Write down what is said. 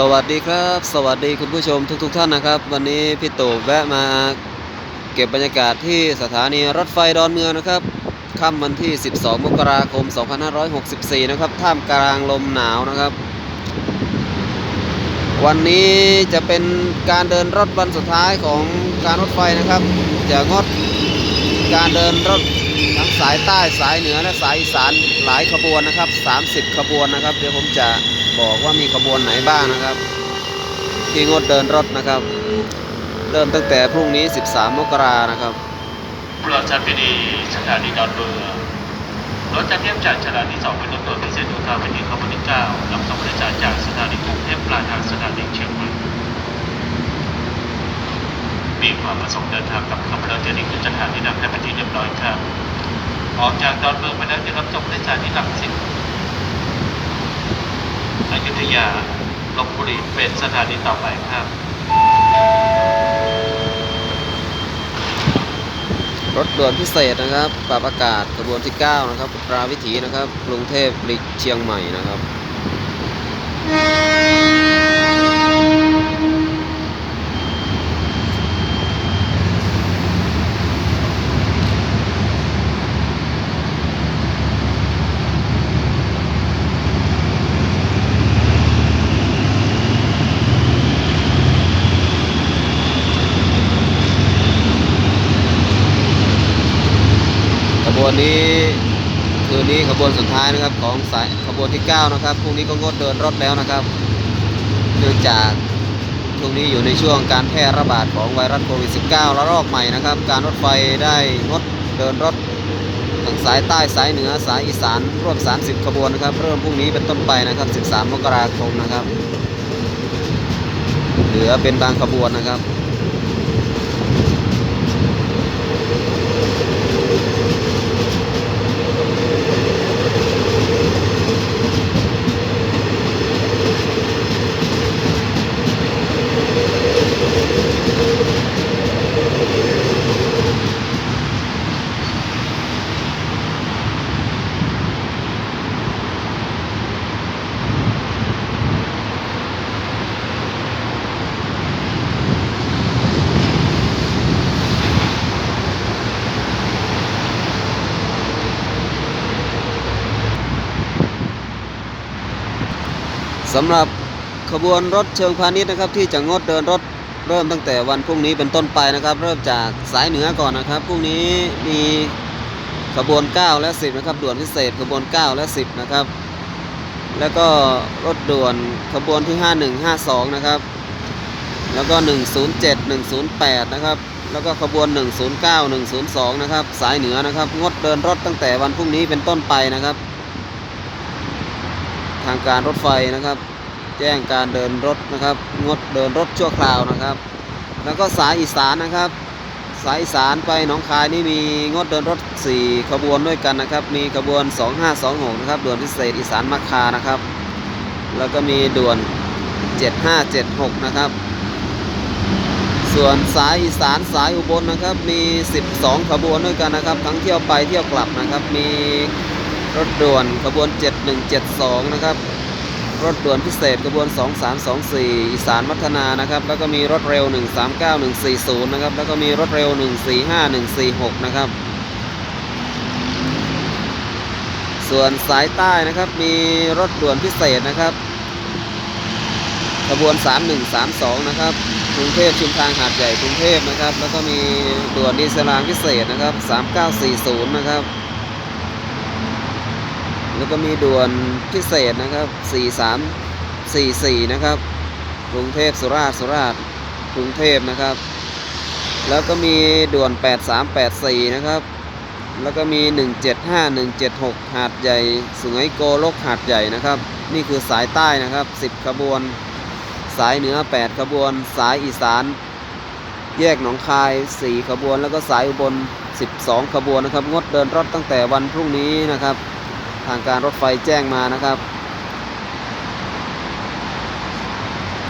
สวัสดีครับ สวัสดีคุณผู้ชมทุกๆทท่านนะครับ วันนี้พี่ตู่แวะมาเก็บบรรยากาศที่สถานีรถไฟดอนเมืองนะครับค่ำวันที่ 12 มกราคม 2564 นะครับ ท่ามกลางลมหนาวนะครับ วันนี้จะเป็นการเดินรถวันสุดท้ายของการรถไฟนะครับ จะงดการเดินรถทั้งสายใต้สายเหนือและสายอีสานหลายขบวนนะครับ 30 ขบวนนะครับ เดี๋ยวผมจะ บอกว่ามีขบวนไหนบ้างนะครับที่งดเดินรถนะครับ เริ่มตั้งแต่พรุ่งนี้ 13 มกรานะครับรถจันทร์พินีสถานีดอนเมืองรถจะเทียบจากสถานีสองเป็นรถด่วนพิเศษดูทางพินีขบวนที่เก้านำส่งผู้โดยสารจากสถานีกรุงเทพปลายทางสถานีเชียงใหม่มีความประสงค์เดินทางกับขบวนรถจะนี้ขึ้นสถานีนำให้เป็นที่เรียบร้อยครับออกจากดอนเมืองไปแล้วจะรับส่งผู้โดยสารที่หลักสิบ อยุธยาลบบุรีเป็นสถานีต่อไปครับ รถด่วนพิเศษนะครับ ปรับอากาศขบวนที่ 9 นะครับราวิถีนะครับ กรุงเทพหลิเชียงใหม่นะครับ วนนี้คืนนี้ขบวนสุดท้ายนะครับของสายขบวนที่ 9 นะครับพรุ่งนี้ก็งดเดินรถแล้วนะครับ เนื่องจากช่วงนี้อยู่ในช่วงการแพร่ระบาดของไวรัสโควิด -19 ระลอกใหม่นะครับ การรถไฟได้งดเดินรถทั้งสายใต้สายเหนือสายอีสานรวม 30 ขบวนนะครับ เริ่มพรุ่งนี้เป็นต้นไปนะครับ 13 มกราคมนะครับ เหลือเป็นบางขบวนนะครับ สำหรับขบวนรถเชิงพาณิชย์นะครับ ที่จะงดเดินรถเริ่มตั้งแต่วันพรุ่งนี้เป็นต้นไปนะครับ เริ่มจากสายเหนือก่อนนะครับพรุ่งนี้มีขบวน 9 และ 10 นะครับ ด่วนพิเศษขบวน 9 และ 10 นะครับ แล้วก็รถด่วนขบวนที่ 51 52 นะครับ แล้วก็ 107 108 นะครับ แล้วก็ขบวน 109 102 นะครับ สายเหนือนะครับ งดเดินรถตั้งแต่วันพรุ่งนี้เป็นต้นไปนะครับ ทางการรถไฟนะครับ แจ้งการเดินรถนะครับ งดเดินรถชั่วคราวนะครับ แล้วก็สายอีสานนะครับ สายอีสานไปหนองคายนี่มีงดเดินรถ 4 ขบวนด้วยกันนะครับ มีขบวน 2526 นะครับด่วนพิเศษอีสานมัคคานะครับ แล้วก็มีด่วน 7576 นะครับส่วนสายอีสานสายอุบลนะครับมี 12 ขบวนด้วยกันนะครับ ทั้งเที่ยวไปเที่ยวกลับนะครับ มี รถด่วนขบวน 7172 นะครับ รถด่วนพิเศษขบวน 2324 อีสานพัฒนานะครับ แล้วก็มีรถเร็ว 139 140 นะครับ แล้วก็มีรถเร็ว 145 146 นะครับ ส่วนสายใต้นะครับ มีรถด่วนพิเศษนะครับ ขบวน 3132 นะครับกรุงเทพชุมทางหาดใหญ่กรุงเทพนะครับ แล้วก็มีด่วนดีเซลรางพิเศษนะครับ 3940 นะครับ แล้วก็มีด่วนพิเศษนะครับ 4344 นะครับ กรุงเทพสุราษฎร์สุราษฎร์กรุงเทพนะครับ แล้วก็มีด่วน 8384 นะครับ แล้วก็มี 175 176 หาดใหญ่สุไหงโกลกหาดใหญ่นะครับ นี่คือสายใต้นะครับ 10 ขบวน สายเหนือ 8 ขบวน สายอีสาน แยกหนองคาย 4 ขบวน แล้วก็สายอุบล 12 ขบวนนะครับ งดเดินรถตั้งแต่วันพรุ่งนี้นะครับ ทางการรถไฟแจ้งมานะครับ